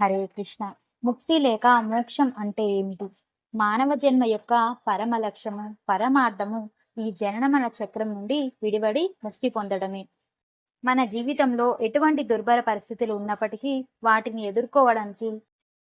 హరే కృష్ణ. ముక్తి లేక మోక్షం అంటే ఏమిటి? మానవ జన్మ యొక్క పరమ లక్ష్యము పరమార్థము ఈ జననమన చక్రం నుండి విడివడి ముక్తి పొందడమే. మన జీవితంలో ఎటువంటి దుర్భర పరిస్థితులు ఉన్నప్పటికీ వాటిని ఎదుర్కోవడానికి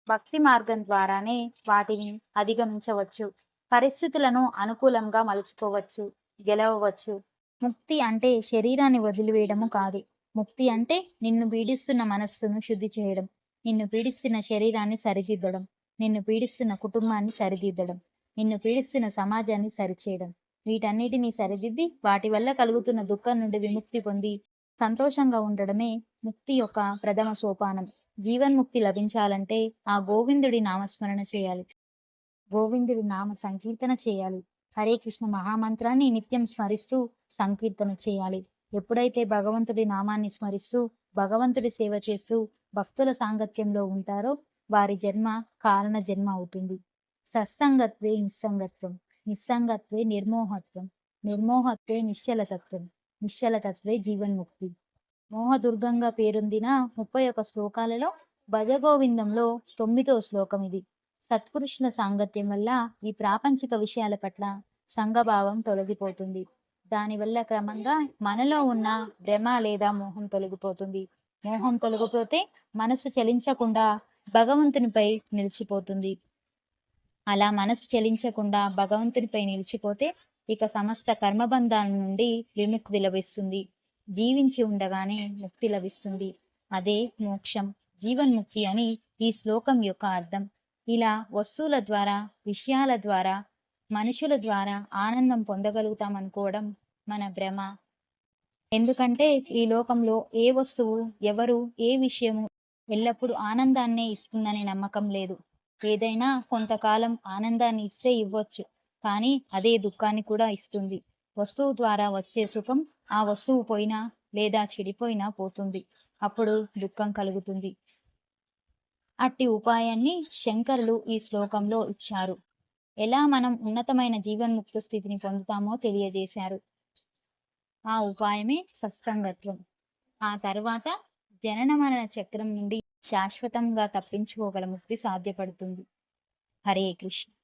భక్తి మార్గం ద్వారానే వాటిని అధిగమించవచ్చు. పరిస్థితులను అనుకూలంగా మలుచుకోవచ్చు గెలవవచ్చు. ముక్తి అంటే శరీరాన్ని వదిలివేయడము కాదు. ముక్తి అంటే నిన్ను పీడిస్తున్న మనస్సును శుద్ధి చేయడం. నిన్ను పీడిస్తున్న శరీరాన్ని సరిదిద్దడం నిన్ను పీడిస్తున్న కుటుంబాన్ని సరిదిద్దడం నిన్ను పీడిస్తున్న సమాజాన్ని సరిచేయడం. వీటన్నిటిని సరిదిద్ది వాటి వల్ల కలుగుతున్న దుఃఖం నుండి విముక్తి పొంది సంతోషంగా ఉండడమే ముక్తి యొక్క ప్రథమ సోపానం. జీవన్ముక్తి లభించాలంటే ఆ గోవిందుడి నామస్మరణ చేయాలి. గోవిందుడి నామ సంకీర్తన చేయాలి. హరే కృష్ణ మహామంత్రాన్ని నిత్యం స్మరిస్తూ సంకీర్తన చేయాలి. ఎప్పుడైతే భగవంతుడి నామాన్ని స్మరిస్తూ భగవంతుడి సేవ చేస్తూ భక్తుల సాంగత్యంలో ఉంటారో వారి జన్మ కారణ జన్మ అవుతుంది. సత్సంగత్వే నిస్సంగత్వం నిస్సంగత్వే నిర్మోహత్వం నిర్మోహత్వే నిశ్చలతత్వం నిశ్చలతత్వే జీవన్ముక్తి. మోహదుర్గంగా పేరొందిన ముప్పై ఒక శ్లోకాలలో భజగోవిందంలో తొమ్మిదో శ్లోకం ఇది. సత్పురుషుల సాంగత్యం వల్ల ఈ ప్రాపంచిక విషయాల పట్ల సంఘభావం తొలగిపోతుంది. దానివల్ల క్రమంగా మనలో ఉన్న భ్రమ లేదా మోహం తొలగిపోతుంది. మోహం తొలగిపోతే మనసు చలించకుండా భగవంతునిపై నిలిచిపోతుంది. అలా మనసు చలించకుండా భగవంతునిపై నిలిచిపోతే ఇక సమస్త కర్మబంధాల నుండి విముక్తి లభిస్తుంది. జీవించి ఉండగానే ముక్తి లభిస్తుంది. అదే మోక్షం జీవన్ముక్తి అని ఈ శ్లోకం యొక్క అర్థం. ఇలా వస్తువుల ద్వారా విషయాల ద్వారా మనుషుల ద్వారా ఆనందం పొందగలుగుతాం అనుకోవడం మన భ్రమ. ఎందుకంటే ఈ లోకంలో ఏ వస్తువు ఎవరు ఏ విషయము ఎల్లప్పుడూ ఆనందాన్నే ఇస్తుందనే నమ్మకం లేదు. ఏదైనా కొంతకాలం ఆనందాన్ని ఇస్తే ఇవ్వచ్చు కానీ అదే దుఃఖాన్ని కూడా ఇస్తుంది. వస్తువు ద్వారా వచ్చే సుఖం ఆ వస్తువు పోయినా లేదా చెడిపోయినా పోతుంది. అప్పుడు దుఃఖం కలుగుతుంది. అట్టి ఉపాయాన్ని శంకరులు ఈ శ్లోకంలో ఇచ్చారు. ఎలా మనం ఉన్నతమైన జీవన్ముక్త స్థితిని పొందుతామో తెలియజేశారు. ఆ ఉపాయమే సస్తంగత్వం. ఆ తర్వాత జనన మరణ చక్రం నుండి శాశ్వతంగా తప్పించుకోగల ముక్తి సాధ్యపడుతుంది. హరే కృష్ణ.